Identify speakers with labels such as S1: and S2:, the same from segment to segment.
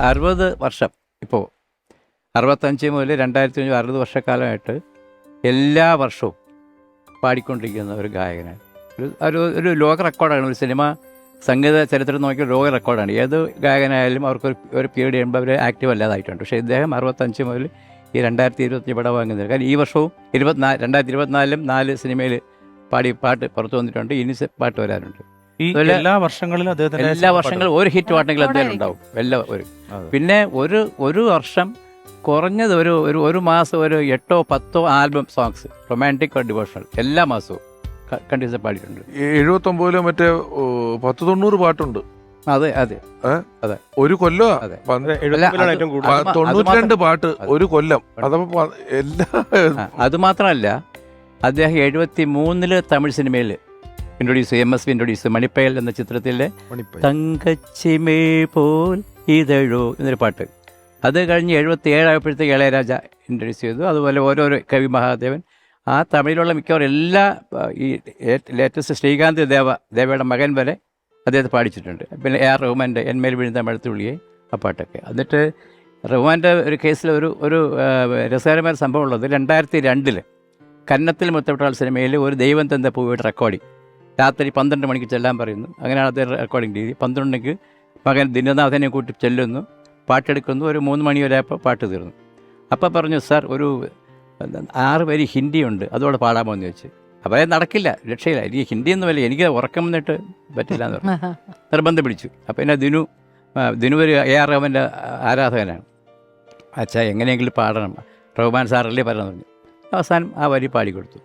S1: അറുപത് വർഷം. ഇപ്പോൾ അറുപത്തഞ്ച് മുതൽ രണ്ടായിരത്തി അഞ്ച് അറുപത് വർഷക്കാലമായിട്ട് എല്ലാ വർഷവും പാടിക്കൊണ്ടിരിക്കുന്ന ഒരു ഗായകനാണ്. ഒരു ഒരു ലോക റെക്കോർഡാണ്. ഒരു സിനിമ സംഗീത ചരിത്രം നോക്കിയ ലോക റെക്കോർഡാണ്. ഏത് ഗായകനായാലും അവർക്കൊരു ഒരു പീരീഡ് ചെയ്യുമ്പോൾ അവർ ആക്റ്റീവ് അല്ലാതായിട്ടുണ്ട്. പക്ഷേ ഇദ്ദേഹം അറുപത്തഞ്ച് മുതൽ ഈ രണ്ടായിരത്തി ഇരുപത്തി പടം വാങ്ങുന്നില്ല കാരണം ഈ വർഷവും ഇരുപത്തിനാല് രണ്ടായിരത്തി ഇരുപത്തിനാലിലും നാല് സിനിമയിൽ പാടി പാട്ട് പുറത്തു വന്നിട്ടുണ്ട്. ഇനി പാട്ട് വരാനുണ്ട്
S2: ഈ എല്ലാ വർഷങ്ങളിലും അദ്ദേഹത്തിന്റെ
S1: എല്ലാ വർഷങ്ങളും ഒരു ഹിറ്റ് പാട്ടെങ്കിലും അദ്ദേഹം ഉണ്ടാവും. എല്ലാ ഒരു പിന്നെ ഒരു ഒരു വർഷം കുറഞ്ഞത് ഒരു ഒരു ഒരു മാസം ഒരു എട്ടോ പത്തോ ആൽബം സോങ്സ് റൊമാന്റിക് ഡിവോഷണൽ എല്ലാ മാസവും കണ്ടിന്യൂസ് പാടിയിട്ടുണ്ട്.
S3: എഴുപത്തി ഒമ്പതിൽ മറ്റേ പത്ത് തൊണ്ണൂറ് പാട്ടുണ്ട്.
S1: അതെ അതെ. അതെ.
S3: ഒരു കൊല്ലം?
S1: അതെ.
S2: എഴുപത്തിലാണ് ഏറ്റവും കൂടുതൽ.
S1: അത് മാ-
S3: തൊണ്ണൂറ്റി രണ്ട് പാട്ട് ഒരു കൊല്ലം. അതപ്പോ എല്ലാ
S1: അത് മാത്രമല്ല അദ്ദേഹം എഴുപത്തി മൂന്നിൽ തമിഴ് സിനിമയിൽ introduce M S V introduce Manipayal എന്ന ചിത്രത്തിലെ തങ്കച്ചിമേ പോൽ ഇതഴോ എന്നൊരു പാട്ട്. അത് കഴിഞ്ഞ് എഴുപത്തി ഏഴായപ്പോഴത്തേക്ക് ഇളയരാജ ഇൻട്രൊഡ്യൂസ് ചെയ്തു. അതുപോലെ ഓരോരോ കവി മഹാദേവൻ. ആ തമിഴിലുള്ള മിക്കവാറും എല്ലാ ഈ ലേറ്റസ്റ്റ് ശ്രീകാന്ത് ദേവ ദേവയുടെ മകൻ വരെ അദ്ദേഹത്തെ പാടിച്ചിട്ടുണ്ട്. പിന്നെ എ ആർ റഹ്മാന്റെ എന്മേൽ വീഴുന്ന മഴത്തുള്ളിയെ ആ പാട്ടൊക്കെ. എന്നിട്ട് റഹ്മാന്റെ ഒരു കേസിൽ ഒരു ഒരു രസകരമായ സംഭവം ഉള്ളത്. രണ്ടായിരത്തി രണ്ടിൽ കന്നത്തിൽ മുത്തപ്പെട്ടാൾ സിനിമയിൽ ഒരു ദൈവം തന്ന പൂവിയുടെ റെക്കോർഡിങ് രാത്രി പന്ത്രണ്ട് മണിക്ക് ചെല്ലാൻ പറയുന്നു. അങ്ങനെയാണ് അദ്ദേഹം റെക്കോർഡിംഗ് രീതി. പന്ത്രണ്ടിക്ക് മകൻ ദിനനാഥനെ കൂട്ടി ചെല്ലുന്നു. പാട്ടെടുക്കുന്നു. ഒരു മൂന്ന് മണി വരെ പാട്ട് തീർന്നു. അപ്പം പറഞ്ഞു സാർ ഒരു ആറ് വരി ഹിന്ദിയുണ്ട്. അതോടെ പാടാമോ എന്ന് ചോദിച്ചു. അപ്പോൾ നടക്കില്ല. രക്ഷയില്ല. എനിക്ക് ഹിന്ദി ഒന്നും വല്ല എനിക്ക് ഉറക്കം വന്നിട്ട് പറ്റില്ല എന്ന് പറഞ്ഞു. നിർബന്ധം പിടിച്ചു. അപ്പോൾ എന്നെ ദിനു ദിനു ഒരു എ ആർ റഹ്മാന്റെ ആരാധകനാണ്. അച്ഛാ എങ്ങനെയെങ്കിലും പാടണം. റഹ്മാൻ സാറല്ലേ പറഞ്ഞു. അവസാനം ആ വരി പാടിക്കൊടുത്തു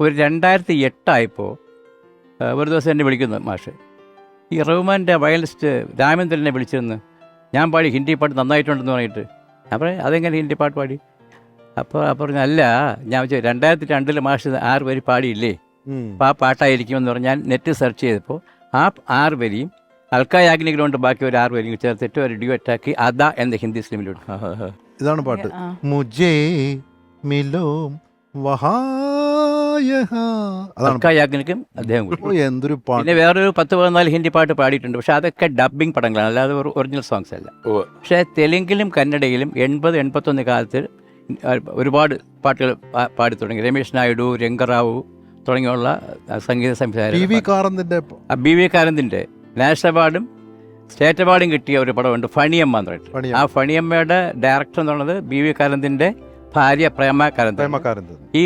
S1: ഒരു രണ്ടായിരത്തി എട്ടായപ്പോൾ ഒരു ദിവസം എന്നെ വിളിക്കുന്നു മാഷ്. ഈ റഹ്മാന്റെ വയലിസ്റ്റ് രാമേന്ദ്രനെ വിളിച്ചിരുന്നു ഞാൻ പാടി ഹിന്ദി പാട്ട് നന്നായിട്ടുണ്ടെന്ന് പറഞ്ഞിട്ട്. ഞാൻ പറയാം അതെങ്ങനെ ഹിന്ദി പാട്ട് പാടി? അപ്പോൾ അപ്പോൾ പറഞ്ഞു അല്ല ഞാൻ വെച്ചാൽ രണ്ടായിരത്തി രണ്ടിൽ മാഷ് ആറ് വരി പാടിയില്ലേ? അപ്പോൾ ആ പാട്ടായിരിക്കുമെന്ന് പറഞ്ഞാൽ ഞാൻ നെറ്റ് സെർച്ച് ചെയ്തപ്പോൾ ആ ആറ് വരിയും അൽക്കാ ഗ്രൗണ്ട് ബാക്കി ഒരു ആറ് വരിയും ചേർത്തിട്ട് ഒരു ഡ്യുവറ്റാക്കി അദാ എന്ന ഹിന്ദി ഫിലിമിലൂടെ
S4: ഇതാണ് പാട്ട്. മുജേ മിലോ വഹായഹ അതാണ്
S1: അദ്ദേഹം കൂടി
S4: ഓ, എന്തൊരു പാട്ട്.
S1: പിന്നെ വേറൊരു പത്ത് പതിനാല് ഹിന്ദി പാട്ട് പാടിയിട്ടുണ്ട്. പക്ഷെ അതൊക്കെ ഡബിങ് പടങ്ങളാണ്. അല്ലാതെ ഒറിജിനൽ സോങ്സ് അല്ല.
S3: പക്ഷെ
S1: പക്ഷേ തെലുങ്കിലും കന്നഡയിലും എൺപത് എൺപത്തൊന്ന് കാലത്ത് ഒരുപാട് പാട്ടുകൾ പാടി തുടങ്ങി. രമേശ് നായിഡു രംഗറാവു തുടങ്ങിയുള്ള സംഗീത
S4: സംവിധാനം
S1: സംവിധായകർ ബി വി കാരന്തിന്റെ നാഷണൽ അവാർഡും സ്റ്റേറ്റ് അവാർഡും കിട്ടിയ ഒരു പടമുണ്ട് ഫണിയമ്മ എന്ന് പറഞ്ഞിട്ട്. ആ ഫണിയമ്മയുടെ ഡയറക്ടർ എന്നുള്ളത് ബി വി കാരന്തിന്റെ ഭാര്യ പ്രേമ കാരന്ത്. ഈ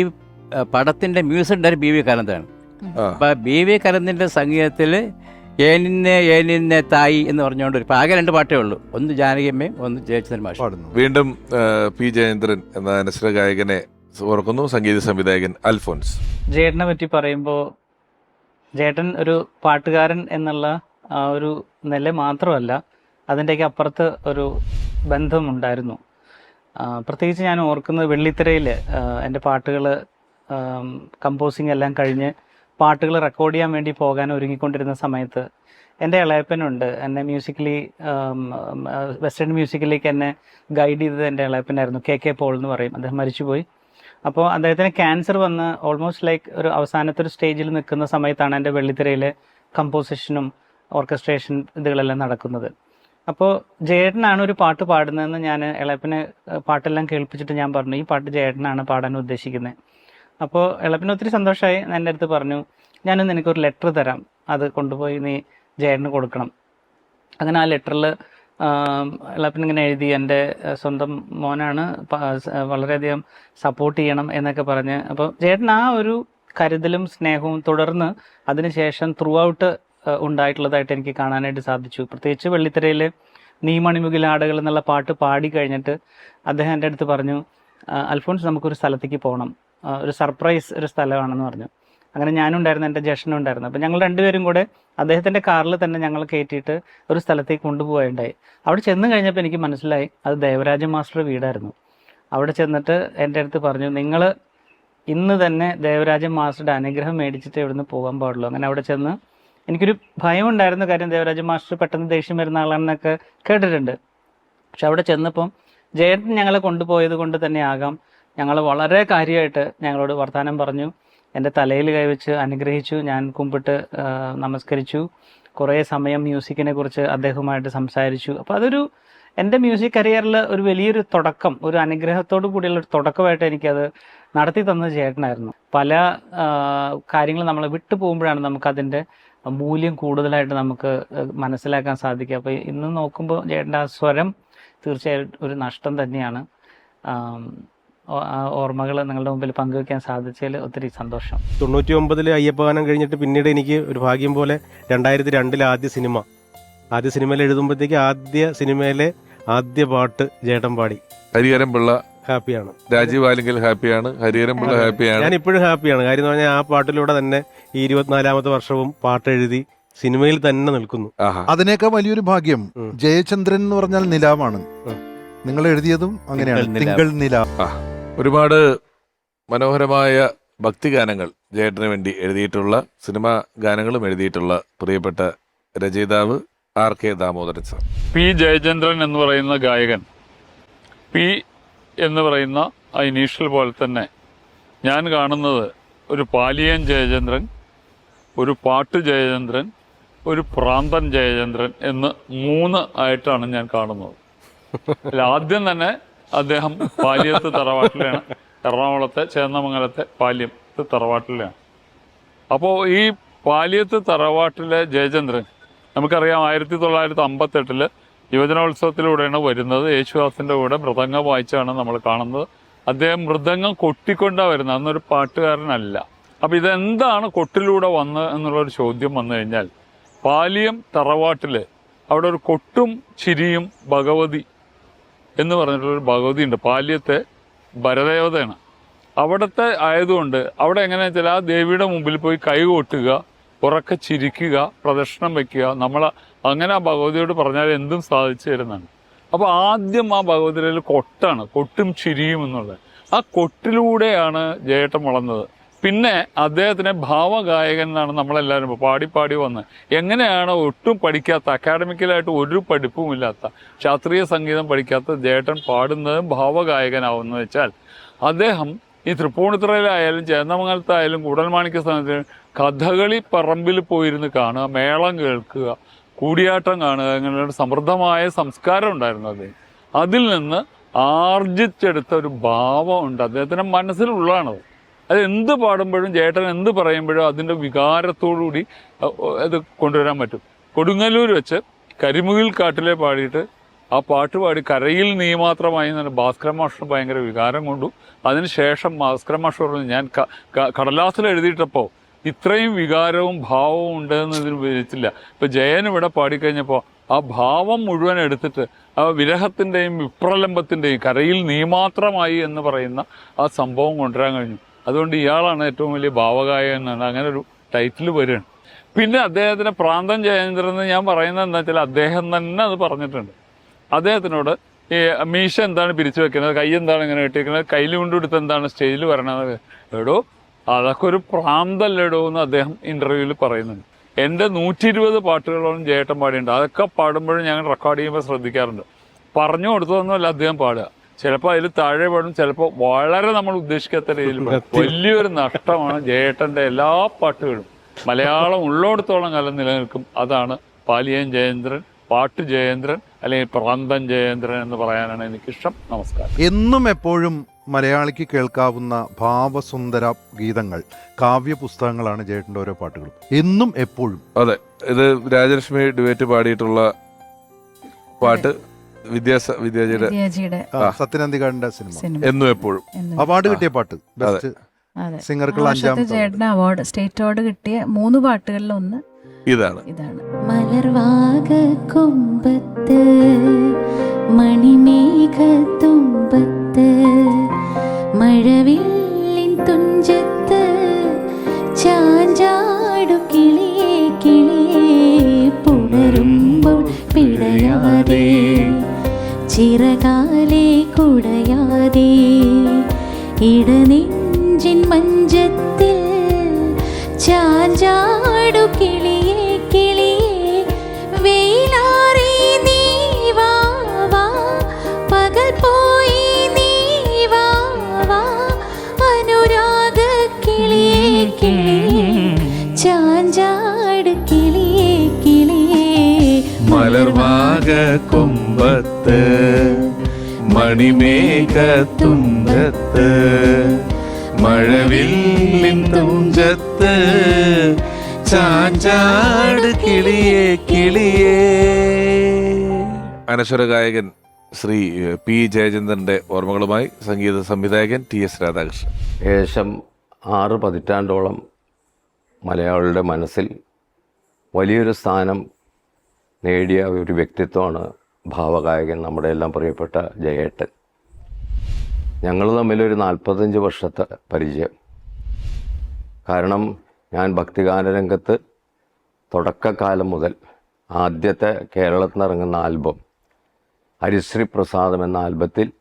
S1: പടത്തിന്റെ മ്യൂസിക് ഡയറക്ടർ ബി വി കാരന്താണ്
S3: ആ.
S1: അപ്പൊ ബി വി കാരന്തിന്റെ സംഗീതത്തിൽ ഏനിന്നെ ഏനിന്നെ തായി എന്ന് പറഞ്ഞുകൊണ്ട് ഒരു ആകെ രണ്ട് പാട്ടേ ഉള്ളൂ. ഒന്ന് ജാനകിയമ്മയും ഒന്ന് ജയചന്ദ്രൻ മാഷ്.
S4: പാടുന്നു.
S3: വീണ്ടും പി ജയേന്ദ്രൻ എന്ന അനശ്വര ഗായകനെ ഓർക്കുന്നു സംഗീത സംവിധായകൻ അൽഫോൻസ്.
S5: ജേട്ടനെ പറ്റി പറയുമ്പോ ജേട്ടൻ ഒരു പാട്ടുകാരൻ എന്നുള്ള ആ ഒരു നില മാത്രമല്ല അതിന്റെയൊക്കെ അപ്പുറത്ത് ഒരു ബന്ധമുണ്ടായിരുന്നു. പ്രത്യേകിച്ച് ഞാൻ ഓർക്കുന്നത് വെള്ളിത്തിരയിൽ എന്റെ പാട്ടുകൾ കമ്പോസിങ് എല്ലാം കഴിഞ്ഞ് പാട്ടുകൾ റെക്കോർഡ് ചെയ്യാൻ വേണ്ടി പോകാൻ ഒരുങ്ങിക്കൊണ്ടിരുന്ന സമയത്ത് എന്റെ ഇളയപ്പനുണ്ട്. എന്നെ മ്യൂസിക്കലി വെസ്റ്റേൺ മ്യൂസിക്കിലേക്ക് എന്നെ ഗൈഡ് ചെയ്തത് എന്റെ ഇളയപ്പനായിരുന്നു. കെ കെ പോൾ എന്ന് പറയും. അദ്ദേഹം മരിച്ചുപോയി. അപ്പോൾ അദ്ദേഹത്തിന് ക്യാൻസർ വന്ന് ഓൾമോസ്റ്റ് ലൈക്ക് ഒരു അവസാനത്തെ ഒരു സ്റ്റേജിൽ നിൽക്കുന്ന സമയത്താണ് എന്റെ വെള്ളിത്തിരയിലെ കമ്പോസിഷനും ഓർക്കസ്ട്രേഷൻ ഇതുകളെല്ലാം നടക്കുന്നത്. അപ്പോൾ ജയേട്ടനാണ് ഒരു പാട്ട് പാടുന്നതെന്ന് ഞാൻ ഇളയപ്പനെ പാട്ടെല്ലാം കേൾപ്പിച്ചിട്ട് ഞാൻ പറഞ്ഞു. ഈ പാട്ട് ജയേട്ടനാണ് പാടാൻ ഉദ്ദേശിക്കുന്നത്. അപ്പോൾ ഇളപ്പിന് ഒത്തിരി സന്തോഷമായി എന്റെ അടുത്ത് പറഞ്ഞു ഞാനൊന്ന് എനിക്കൊരു ലെറ്റർ തരാം. അത് കൊണ്ടുപോയി നീ ജയേട്ടന് കൊടുക്കണം. അങ്ങനെ ആ ലെറ്ററിൽ ഇങ്ങനെ എഴുതി എന്റെ സ്വന്തം മോനാണ് വളരെയധികം സപ്പോർട്ട് ചെയ്യണം എന്നൊക്കെ പറഞ്ഞ്. അപ്പോൾ ചേട്ടൻ ആ ഒരു കരുതലും സ്നേഹവും തുടർന്ന് അതിനുശേഷം ത്രൂ ഔട്ട് ഉണ്ടായിട്ടുള്ളതായിട്ട് എനിക്ക് കാണാനായിട്ട് സാധിച്ചു. പ്രത്യേകിച്ച് വെള്ളിത്തിരയിൽ നീ മണിമുകിലാടുകൾ എന്നുള്ള പാട്ട് പാടി കഴിഞ്ഞിട്ട് അദ്ദേഹം എന്റെ അടുത്ത് പറഞ്ഞു "ആ, അൽഫോൺസ് നമുക്കൊരു സ്ഥലത്തേക്ക് പോകണം ഒരു സർപ്രൈസ് ഒരു സ്ഥലമാണെന്ന് പറഞ്ഞു. അങ്ങനെ ഞാനുണ്ടായിരുന്നു എന്റെ ജ്യേഷ്ഠനും ഉണ്ടായിരുന്നു. അപ്പം ഞങ്ങൾ രണ്ടുപേരും കൂടെ അദ്ദേഹത്തിന്റെ കാറിൽ തന്നെ ഞങ്ങൾ കയറ്റിയിട്ട് ഒരു സ്ഥലത്തേക്ക് കൊണ്ടുപോവുകയുണ്ടായി. അവിടെ ചെന്ന് കഴിഞ്ഞപ്പോൾ എനിക്ക് മനസ്സിലായി അത് ദേവരാജ മാസ്റ്റർ വീടായിരുന്നു. അവിടെ ചെന്നിട്ട് എന്റെ അടുത്ത് പറഞ്ഞു നിങ്ങൾ ഇന്ന് തന്നെ ദേവരാജ മാസ്റ്ററുടെ അനുഗ്രഹം മേടിച്ചിട്ട് ഇവിടുന്ന് പോകാൻ പാടുള്ളൂ. അങ്ങനെ അവിടെ ചെന്ന് എനിക്കൊരു ഭയം ഉണ്ടായിരുന്നു കാര്യം ദേവരാജ മാസ്റ്റർ പെട്ടെന്ന് ദേഷ്യം വരുന്ന ആളാണെന്നൊക്കെ കേട്ടിട്ടുണ്ട്. പക്ഷെ അവിടെ ചെന്നപ്പം ജയേട്ടൻ ഞങ്ങളെ കൊണ്ടുപോയത് കൊണ്ട് തന്നെ ആകാം ഞങ്ങൾ വളരെ കാര്യമായിട്ട് ഞങ്ങളോട് വർത്തമാനം പറഞ്ഞു. എന്റെ തലയിൽ കൈവച്ച് അനുഗ്രഹിച്ചു. ഞാൻ കുമ്പിട്ട് നമസ്കരിച്ചു. കുറേ സമയം മ്യൂസിക്കിനെ കുറിച്ച് അദ്ദേഹവുമായിട്ട് സംസാരിച്ചു. അപ്പോൾ അതൊരു എന്റെ മ്യൂസിക് കരിയറിൽ ഒരു വലിയൊരു തുടക്കം ഒരു അനുഗ്രഹത്തോടു കൂടിയുള്ള ഒരു തുടക്കമായിട്ട് എനിക്കത് നടത്തി തന്നത് ചേട്ടനായിരുന്നു. പല കാര്യങ്ങൾ നമ്മൾ വിട്ടു പോകുമ്പോഴാണ് നമുക്കതിന്റെ മൂല്യം കൂടുതലായിട്ട് നമുക്ക് മനസ്സിലാക്കാൻ സാധിക്കുക. അപ്പോൾ ഇന്ന് നോക്കുമ്പോൾ ചേട്ടന്റെ ആ സ്വരം തീർച്ചയായിട്ടും ഒരു നഷ്ടം തന്നെയാണ്. ഓർമ്മകൾ നിങ്ങളുടെ മുമ്പിൽ പങ്കുവെക്കാൻ സാധിച്ചതിൽ ഒത്തിരി സന്തോഷം.
S2: തൊണ്ണൂറ്റി ഒമ്പതിൽ അയ്യപ്പഗാനം കഴിഞ്ഞിട്ട് പിന്നീട് എനിക്ക് ഒരു ഭാഗ്യം പോലെ രണ്ടായിരത്തി രണ്ടിലെ ആദ്യ സിനിമ. ആദ്യ സിനിമയിൽ എഴുതുമ്പോഴത്തേക്ക് ആദ്യ സിനിമയിലെ ആദ്യ പാട്ട് ജേട്ടൻ പാടി
S3: ഹരിഹരൻ പിള്ള
S2: ഹാപ്പിയാണ്.
S3: രാജീവ് ആലിങ്കൽ ഹാപ്പിയാണ്. ഹരിഹരൻ പിള്ള ഹാപ്പിയാണ്.
S2: ഞാൻ ഇപ്പോഴും ഹാപ്പിയാണ്. കാര്യം എന്ന് പറഞ്ഞാൽ ആ പാട്ടിലൂടെ തന്നെ ഈ ഇരുപത്തിനാലാമത്തെ വർഷവും പാട്ട് എഴുതി സിനിമയിൽ തന്നെ നിൽക്കുന്നു.
S4: അതിനേക്കാൾ വലിയൊരു ഭാഗ്യം ജയചന്ദ്രൻ എന്ന് പറഞ്ഞാൽ നിലാവാണ്. നിങ്ങൾ എഴുതിയതും അങ്ങനെയാണ്.
S1: തിങ്കൾ നിലാവ്.
S3: ഒരുപാട് മനോഹരമായ ഭക്തിഗാനങ്ങൾ ജയേട്ടന് വേണ്ടി എഴുതിയിട്ടുള്ള സിനിമാ ഗാനങ്ങളും എഴുതിയിട്ടുള്ള പ്രിയപ്പെട്ട രചയിതാവ് R K Damodaran sir.
S6: P Jayachandran എന്ന് പറയുന്ന ഗായകൻ പി എന്ന് പറയുന്ന ആ ഇനീഷ്യൽ പോലെ തന്നെ ഞാൻ കാണുന്നത് ഒരു പാലിയൻ ജയചന്ദ്രൻ ഒരു പാട്ട് ജയചന്ദ്രൻ ഒരു പ്രാന്തൻ ജയചന്ദ്രൻ എന്ന് മൂന്ന് ആയിട്ടാണ് ഞാൻ കാണുന്നത്. ആദ്യം തന്നെ അദ്ദേഹം പാലിയത്ത് തറവാട്ടിലാണ്. എറണാകുളത്തെ ചേന്നമംഗലത്തെ പാലിയത്ത് തറവാട്ടിലാണ്. അപ്പോൾ ഈ പാലിയത്ത് തറവാട്ടിലെ ജയചന്ദ്രൻ നമുക്കറിയാം ആയിരത്തി തൊള്ളായിരത്തി അമ്പത്തെട്ടിൽ യുവജനോത്സവത്തിലൂടെയാണ് വരുന്നത്. യേശുദാസിന്റെ കൂടെ മൃദംഗം വായിച്ചാണ് നമ്മൾ കാണുന്നത്. അദ്ദേഹം മൃദംഗം കൊട്ടിക്കൊണ്ടാണ് വരുന്നത്. അന്നൊരു പാട്ടുകാരനല്ല. അപ്പോൾ ഇതെന്താണ് കൊട്ടിലൂടെ വന്ന് എന്നുള്ളൊരു ചോദ്യം വന്നു കഴിഞ്ഞാൽ പാലിയം തറവാട്ടിൽ അവിടെ ഒരു കൊട്ടും ചിരിയും ഭഗവതി എന്ന് പറഞ്ഞിട്ടുള്ളൊരു ഭഗവതി ഉണ്ട് പാല്യത്തെ ഭരദേവതയാണ് അവിടുത്തെ ആയതുകൊണ്ട് അവിടെ എങ്ങനെയാ വെച്ചാൽ ആ ദേവിയുടെ മുമ്പിൽ പോയി കൈ കൊട്ടുക ഉറക്കെ ചിരിക്കുക പ്രദക്ഷിണം വയ്ക്കുക നമ്മൾ അങ്ങനെ ആ ഭഗവതിയോട് പറഞ്ഞാൽ എന്തും സാധിച്ചു തരുന്നതാണ്. അപ്പോൾ ആദ്യം ആ ഭഗവതിയിൽ കൊട്ടാണ് കൊട്ടും ചിരിയും എന്നുള്ളത്. ആ കൊട്ടിലൂടെയാണ് ജയേട്ടൻ വളർന്നത്. പിന്നെ അദ്ദേഹത്തിനെ ഭാവഗായകൻ എന്നാണ് നമ്മളെല്ലാവരും പാടി പാടി വന്ന്. എങ്ങനെയാണ് ഒട്ടും പഠിക്കാത്ത അക്കാഡമിക്കലായിട്ട് ഒരു പഠിപ്പുമില്ലാത്ത ശാസ്ത്രീയ സംഗീതം പഠിക്കാത്ത ജേട്ടൻ പാടുന്നതും ഭാവഗായകനാവുന്ന വെച്ചാൽ അദ്ദേഹം ഈ തൃപ്പൂണിത്തുറയിലായാലും ചേന്നമംഗലത്തായാലും കൂടൽമാണിക്യ സ്ഥാനത്ത് കഥകളി പറമ്പിൽ പോയിരുന്ന് കാണുക മേളം കേൾക്കുക കൂടിയാട്ടം കാണുക അങ്ങനെയുള്ള സമൃദ്ധമായ സംസ്കാരം ഉണ്ടായിരുന്നു അദ്ദേഹം അതിൽ നിന്ന് ആർജിച്ചെടുത്ത ഒരു ഭാവമുണ്ട് ഉണ്ട്. അദ്ദേഹത്തിന്റെ മനസ്സിലുള്ളതാണത്. അത് എന്ത് പാടുമ്പോഴും ചേട്ടൻ എന്ത് പറയുമ്പോഴും അതിന്റെ വികാരത്തോടുകൂടി അത് കൊണ്ടുവരാൻ പറ്റും. കൊടുങ്ങല്ലൂർ വെച്ച് കരിമുകിൽ കാട്ടിലെ പാടിയിട്ട് ആ പാട്ട് പാടി കരയിൽ നീ മാത്രമായി എന്ന് ഭാസ്കര മാഷിന് ഭയങ്കര വികാരം കൊണ്ടു. അതിനുശേഷം ഭാസ്കര മാഷ് പറഞ്ഞു ഞാൻ കടലാസിൽ എഴുതിയിട്ടപ്പോൾ ഇത്രയും വികാരവും ഭാവവും ഉണ്ടെന്ന് ഇതിന് വിവരിച്ചില്ല. ഇപ്പം ജയൻ ഇവിടെ പാടിക്കഴിഞ്ഞപ്പോൾ ആ ഭാവം മുഴുവൻ എടുത്തിട്ട് ആ വിരഹത്തിന്റെയും വിപ്രലംബത്തിന്റെയും കരയിൽ നീ മാത്രമായി എന്ന് പറയുന്ന ആ സംഭവം കൊണ്ടുവരാൻ കഴിഞ്ഞു. അതുകൊണ്ട് ഇയാളാണ് ഏറ്റവും വലിയ ഭാവഗായകൻ എന്നാണ് അങ്ങനെ ഒരു ടൈറ്റിൽ വരികയാണ്. പിന്നെ അദ്ദേഹത്തിന് പ്രാന്തം ജയേന്ദ്രൻ എന്ന് ഞാൻ പറയുന്നത് എന്താ വെച്ചാൽ അദ്ദേഹം തന്നെ അത് പറഞ്ഞിട്ടുണ്ട്. അദ്ദേഹത്തിനോട് ഈ മീശ എന്താണ് പിരിച്ചു വെക്കുന്നത്? കൈ എന്താണ് ഇങ്ങനെ കെട്ടിയിരിക്കുന്നത് കയ്യിൽ കൊണ്ടുകൊടുത്ത് എന്താണ് സ്റ്റേജിൽ വരണത്? എടോ അതൊക്കെ ഒരു പ്രാന്തല്ലേടോ എന്ന് അദ്ദേഹം ഇന്റർവ്യൂവിൽ പറയുന്നുണ്ട്. എന്റെ നൂറ്റി ഇരുപത് പാട്ടുകളോളം ജേട്ടൻ പാടിയുണ്ട് അതൊക്കെ പാടുമ്പോഴും ഞങ്ങൾ റെക്കോർഡ് ചെയ്യുമ്പോൾ ശ്രദ്ധിക്കാറുണ്ട്. പറഞ്ഞു കൊടുത്തതൊന്നുമല്ല അദ്ദേഹം പാടുക. ചിലപ്പോൾ അതിൽ താഴെ പെടും ചിലപ്പോൾ വളരെ നമ്മൾ ഉദ്ദേശിക്കാത്ത രീതിയിൽ. വലിയൊരു നഷ്ടമാണ് ജയേട്ടന്റെ എല്ലാ പാട്ടുകളും. മലയാളം ഉള്ളിടത്തോളം കാലം നിലനിൽക്കും. അതാണ് പാലിയൻ ജയേന്ദ്രൻ പാട്ട് ജയേന്ദ്രൻ അല്ലെങ്കിൽ പ്രാന്തൻ ജയേന്ദ്രൻ എന്ന് പറയാനാണ് എനിക്കിഷ്ടം. നമസ്കാരം.
S4: എന്നും എപ്പോഴും മലയാളിക്ക് കേൾക്കാവുന്ന ഭാവസുന്ദര ഗീതങ്ങൾ കാവ്യ പുസ്തകങ്ങളാണ് ജയേട്ടന്റെ ഓരോ പാട്ടുകളും. എന്നും എപ്പോഴും.
S3: അതെ ഇത് രാജലക്ഷ്മി ഡിബേറ്റ് പാടിയിട്ടുള്ള പാട്ട് വിദ്യാസ വിദ്യാജിയുടെ
S7: വിദ്യാജിയുടെ.
S4: സത്യനന്ദികാടിന്റെ സിനിമ.
S3: എന്നും എപ്പോഴും.
S4: അവാർഡ് കിട്ടിയ പാട്ട് ബെസ്റ്റ്
S7: അതെ.
S4: സിംഗർക്കുള്ള
S7: ചേട്ടന് അവാർഡ് സ്റ്റേറ്റ് അവാർഡ് കിട്ടിയ മൂന്ന് പാട്ടുകളിൽ ഒന്ന്
S3: ഇതാണ്.
S7: ഇതാണ്.
S8: മലർവാക കൊമ്പത്ത് തുഞ്ചത്ത്
S3: മണിമേഘത്തുഞ്ചത്ത് മഴവില്ലിൻ തുഞ്ചത്ത് ചാഞ്ചാട് കിളിയേ കിളിയേ. അനശ്വര ഗായകൻ ശ്രീ പി ജയചന്ദ്രന്റെ ഓർമ്മകളുമായി സംഗീത സംവിധായകൻ ടി എസ് രാധാകൃഷ്ണൻ.
S9: ഏകദേശം ആറ് പതിറ്റാണ്ടോളം മലയാളിയുടെ മനസ്സിൽ വലിയൊരു സ്ഥാനം നേടിയ ഒരു വ്യക്തിത്വമാണ് ഭാവഗായകൻ നമ്മുടെ എല്ലാം പ്രിയപ്പെട്ട ജയേട്ടൻ. ഞങ്ങൾ തമ്മിലൊരു നാൽപ്പത്തഞ്ച് വർഷത്തെ പരിചയം. കാരണം ഞാൻ ഭക്തിഗാന രംഗത്ത് തുടക്കകാലം മുതൽ ആദ്യത്തെ കേരളത്തിൽ ഇറങ്ങുന്ന ആൽബം ഹരിശ്രീ പ്രസാദം എന്ന ആൽബത്തിൽ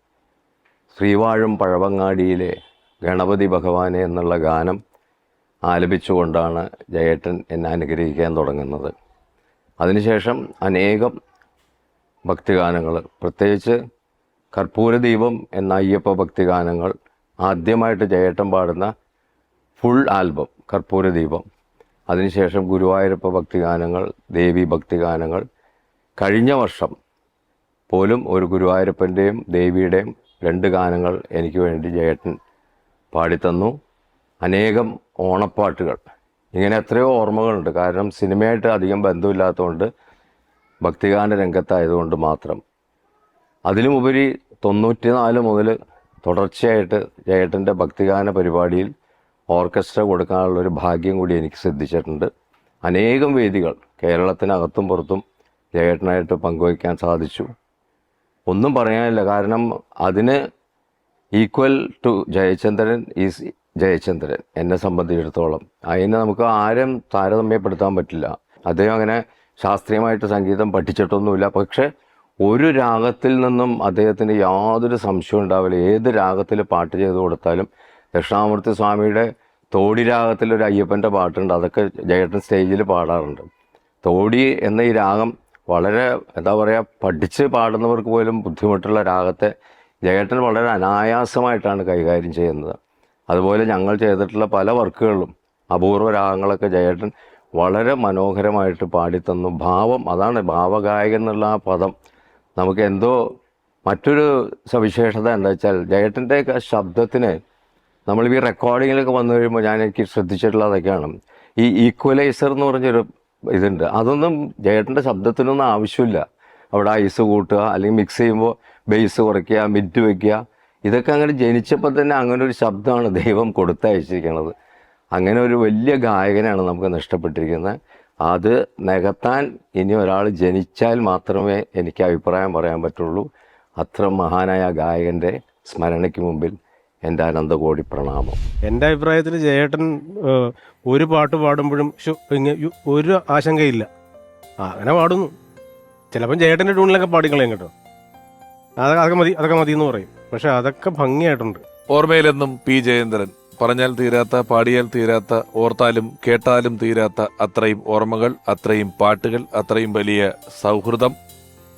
S9: ശ്രീവാഴും പഴവങ്ങാടിയിലെ ഗണപതി ഭഗവാനെ എന്നുള്ള ഗാനം ആലപിച്ചുകൊണ്ടാണ് ജയേട്ടൻ എന്നെ അനുഗ്രഹിക്കാൻ തുടങ്ങുന്നത്. അതിനുശേഷം അനേകം ഭക്തിഗാനങ്ങൾ പ്രത്യേകിച്ച് കർപ്പൂരദീപം എന്ന അയ്യപ്പ ഭക്തിഗാനങ്ങൾ ആദ്യമായിട്ട് ജയേട്ടൻ പാടുന്ന ഫുൾ ആൽബം കർപ്പൂരദീപം അതിനുശേഷം ഗുരുവായൂരപ്പ ഭക്തിഗാനങ്ങൾ ദേവി ഭക്തിഗാനങ്ങൾ. കഴിഞ്ഞ വർഷം പോലും ഒരു ഗുരുവായൂരപ്പന്റെയും ദേവിയുടെയും രണ്ട് ഗാനങ്ങൾ എനിക്ക് വേണ്ടി ജയേട്ടൻ പാടിത്തന്നു. അനേകം ഓണപ്പാട്ടുകൾ ഇങ്ങനെ എത്രയോ ഓർമ്മകളുണ്ട്. കാരണം സിനിമയായിട്ട് അധികം ബന്ധമില്ലാത്തതുകൊണ്ട് ഭക്തിഗാന രംഗത്തായതുകൊണ്ട് മാത്രം. അതിലുമുപരി തൊണ്ണൂറ്റി നാല് മുതൽ തുടർച്ചയായിട്ട് ജയേട്ടന്റെ ഭക്തിഗാന പരിപാടിയിൽ ഓർക്കസ്ട്ര കൊടുക്കാനുള്ളൊരു ഭാഗ്യം കൂടി എനിക്ക് സിദ്ധിച്ചിട്ടുണ്ട്. അനേകം വേദികൾ കേരളത്തിനകത്തും പുറത്തും ജയേട്ടനായിട്ട് പങ്കുവയ്ക്കാൻ സാധിച്ചു. ഒന്നും പറയാനില്ല. കാരണം അതിന് equal to Jayachandran is Jayachandran എന്നെ സംബന്ധിച്ചിടത്തോളം. അതിന് നമുക്ക് ആരും താരതമ്യപ്പെടുത്താൻ പറ്റില്ല. അദ്ദേഹം അങ്ങനെ ശാസ്ത്രീയമായിട്ട് സംഗീതം പഠിച്ചിട്ടൊന്നുമില്ല. പക്ഷേ ഒരു രാഗത്തിൽ നിന്നും അദ്ദേഹത്തിന് യാതൊരു സംശയവും ഉണ്ടാവില്ല. ഏത് രാഗത്തിൽ പാട്ട് ചെയ്ത് കൊടുത്താലും ദക്ഷിണാമൂർത്തി സ്വാമിയുടെ തോടി രാഗത്തിൽ ഒരു അയ്യപ്പന്റെ പാട്ടുണ്ട്. അതൊക്കെ ജയേട്ടൻ സ്റ്റേജിൽ പാടാറുണ്ട്. തോടി എന്ന ഈ രാഗം വളരെ എന്താ പറയുക പഠിച്ച് പാടുന്നവർക്ക് പോലും ബുദ്ധിമുട്ടുള്ള രാഗത്തെ ജയേട്ടൻ വളരെ അനായാസമായിട്ടാണ് കൈകാര്യം ചെയ്യുന്നത്. അതുപോലെ ഞങ്ങൾ ചെയ്തിട്ടുള്ള പല വർക്കുകളിലും അപൂർവ രാഗങ്ങളൊക്കെ ജയേട്ടൻ വളരെ മനോഹരമായിട്ട് പാടിത്തന്നു. ഭാവം അതാണ് ഭാവഗായകൻ എന്നുള്ള ആ പദം. നമുക്ക് എന്തോ മറ്റൊരു സവിശേഷത എന്താ വെച്ചാൽ ജയേട്ടന്റെയൊക്കെ ശബ്ദത്തിന് നമ്മൾ ഈ റെക്കോർഡിങ്ങിലൊക്കെ വന്നു കഴിയുമ്പോൾ ഞാൻ എനിക്ക് ശ്രദ്ധിച്ചിട്ടുള്ള അതൊക്കെയാണ്. ഈ ഈക്വലൈസർ എന്ന് പറഞ്ഞൊരു ഇതുണ്ട്. അതൊന്നും ജയേട്ടന്റെ ശബ്ദത്തിനൊന്നും ആവശ്യമില്ല. അവിടെ ഐസ് കൂട്ടുക അല്ലെങ്കിൽ മിക്സ് ചെയ്യുമ്പോൾ ബേസ് കുറയ്ക്കുക മിഡ് വയ്ക്കുക ഇതൊക്കെ അങ്ങനെ ജനിച്ചപ്പോൾ തന്നെ അങ്ങനെ ഒരു ശബ്ദമാണ് ദൈവം കൊടുത്തയച്ചിരിക്കുന്നത്. അങ്ങനെ ഒരു വലിയ ഗായകനാണ് നമുക്ക് നഷ്ടപ്പെട്ടിരിക്കുന്നത്. അത് നികത്താൻ ഇനി ഒരാൾ ജനിച്ചാൽ മാത്രമേ എനിക്ക് അഭിപ്രായം പറയാൻ പറ്റുള്ളൂ. അത്ര മഹാനായ ഗായകന്റെ സ്മരണയ്ക്ക് മുമ്പിൽ എന്റെ അനന്തകോടി പ്രണാമം.
S2: എന്റെ അഭിപ്രായത്തിൽ ജയേട്ടൻ ഒരു പാട്ട് പാടുമ്പോഴും ഒരു ആശങ്കയില്ല. അങ്ങനെ പാടുന്നു. ചിലപ്പം ജയേട്ടന്റെ ട്യൂണിലൊക്കെ പാടിക്കളയും കേട്ടോ. അതൊക്കെ അതൊക്കെ മതി അതൊക്കെ മതി എന്ന് പറയും. പക്ഷെ അതൊക്കെ ഭംഗിയായിട്ടുണ്ട്.
S3: ഓർമ്മയിലെന്നും പി ജയേന്ദ്രൻ പറഞ്ഞാൽ തീരാത്ത പാടിയാൽ തീരാത്ത ഓർത്താലും കേട്ടാലും തീരാത്ത അത്രയും ഓർമ്മകൾ അത്രയും പാട്ടുകൾ അത്രയും വലിയ സൗഹൃദം.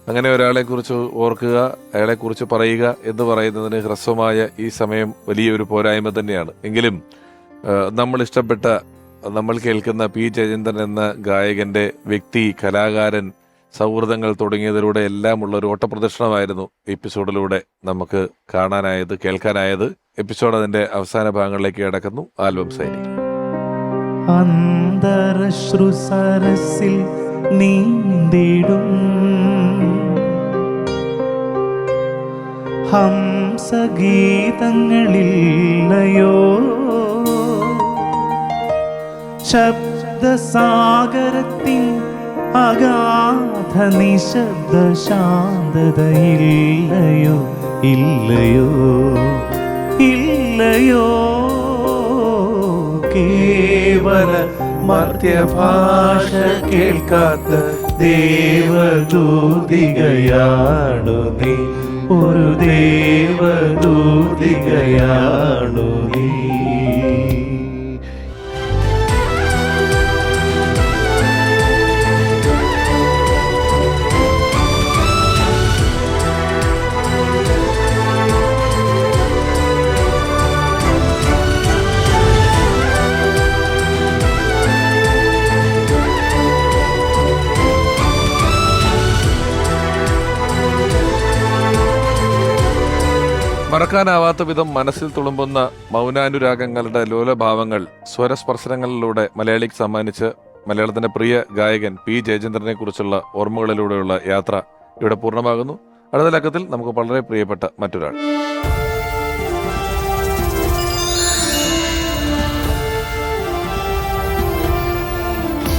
S3: അങ്ങനെ ഒരാളെ കുറിച്ച് ഓർക്കുക അയാളെ കുറിച്ച് പറയുക എന്ന് പറയുന്നതിന് ഹ്രസ്വമായ ഈ സമയം വലിയൊരു പോരായ്മ തന്നെയാണ്. എങ്കിലും നമ്മൾ ഇഷ്ടപ്പെട്ട നമ്മൾ കേൾക്കുന്ന പി ജയചന്ദ്രൻ എന്ന ഗായകന്റെ വ്യക്തി കലാകാരൻ സൗഹൃദങ്ങൾ തുടങ്ങിയതിലൂടെ എല്ലാം ഉള്ള ഒരു ഓട്ടപ്രദർശനമായിരുന്നു എപ്പിസോഡിലൂടെ നമുക്ക് കാണാനായത് കേൾക്കാനായത്. എപ്പിസോഡ് അതിന്റെ അവസാന ഭാഗങ്ങളിലേക്ക് കിടക്കുന്നു. ആൽബം സൈനി.
S10: അന്തരശ്രുസരസിൽ നീന്തിടും. ഹംസഗീതങ്ങളില്ലയോ? ശബ്ദസാഗരത്തിൻ അഗാധ നിശബ്ദ ശാന്തതയില്ലയോ ഇല്ലയോ? ഇല്ലയോ? കേവല മർത്യഭാഷ കേൾക്കാത്ത ദേവദൂതികയാണു നീ. ഒരു ദേവദൂതികയാണു നീ.
S3: മറക്കാനാവാത്ത വിധം മനസ്സിൽ തുളുമ്പുന്ന മൗനാനുരാഗങ്ങളുടെ ലോലഭാവങ്ങൾ സ്വരസ്പർശനങ്ങളിലൂടെ മലയാളിക്ക് സമ്മാനിച്ച് മലയാളത്തിന്റെ പ്രിയ ഗായകൻ പി ജയചന്ദ്രനെ കുറിച്ചുള്ള ഓർമ്മകളിലൂടെയുള്ള യാത്ര ഇവിടെ പൂർണമാകുന്നു. അടുത്ത ലക്കത്തിൽ നമുക്ക് വളരെ പ്രിയപ്പെട്ട മറ്റൊരാൾ.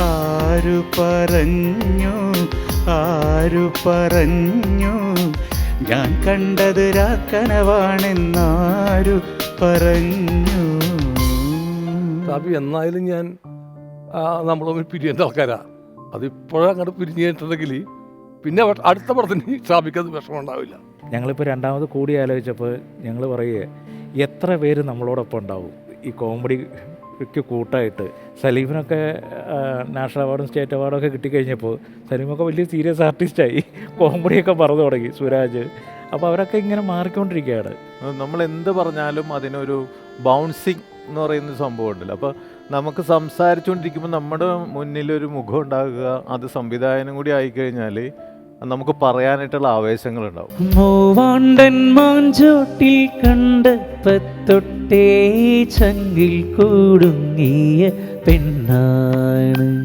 S10: ആരു പറഞ്ഞു ആരു പറഞ്ഞു ഞാൻ കണ്ടത് രാക്കനവാണെന്നാരു പറഞ്ഞു.
S11: അപ്പൊ എന്നായാലും ഞാൻ നമ്മൾ തമ്മിൽ പിരിയേണ്ട ആൾക്കാരാ. അതിപ്പോഴും അങ്ങോട്ട് പിരിഞ്ഞു കഴിഞ്ഞിട്ടുണ്ടെങ്കിൽ പിന്നെ അടുത്ത പടത്തിന് ഷാഫിക്ക് അത് വിഷമം ഉണ്ടാവില്ല.
S10: ഞങ്ങളിപ്പോൾ രണ്ടാമത് കൂടി ആലോചിച്ചപ്പോൾ ഞങ്ങൾ പറയുക എത്ര പേര് നമ്മളോടൊപ്പം ഉണ്ടാവും? ഈ കോമഡിക്ക് കൂട്ടായിട്ട്. സലീമിനൊക്കെ നാഷണൽ അവാർഡും സ്റ്റേറ്റ് അവാർഡും ഒക്കെ കിട്ടിക്കഴിഞ്ഞപ്പോൾ സലീമൊക്കെ വലിയ സീരിയസ് ആർട്ടിസ്റ്റായി. കോമഡിയൊക്കെ പറഞ്ഞു തുടങ്ങി സുരാജ്. അപ്പോൾ അവരൊക്കെ ഇങ്ങനെ മാറിക്കൊണ്ടിരിക്കുകയാണ്.
S12: നമ്മൾ എന്ത് പറഞ്ഞാലും അതിനൊരു ബൗൺസിങ് എന്ന് പറയുന്ന സംഭവം ഉണ്ടല്ലോ. അപ്പോൾ നമുക്ക് സംസാരിച്ചുകൊണ്ടിരിക്കുമ്പോൾ നമ്മുടെ മുന്നിലൊരു മുഖം ഉണ്ടാകുക അത് സംവിധായകനും കൂടി ആയിക്കഴിഞ്ഞാൽ നമുക്ക് പറയാനായിട്ടുള്ള ആവേശങ്ങളുണ്ടാവും.
S10: ചങ്കിൽ കൂടുങ്ങിയ പെണ്ണാണ്.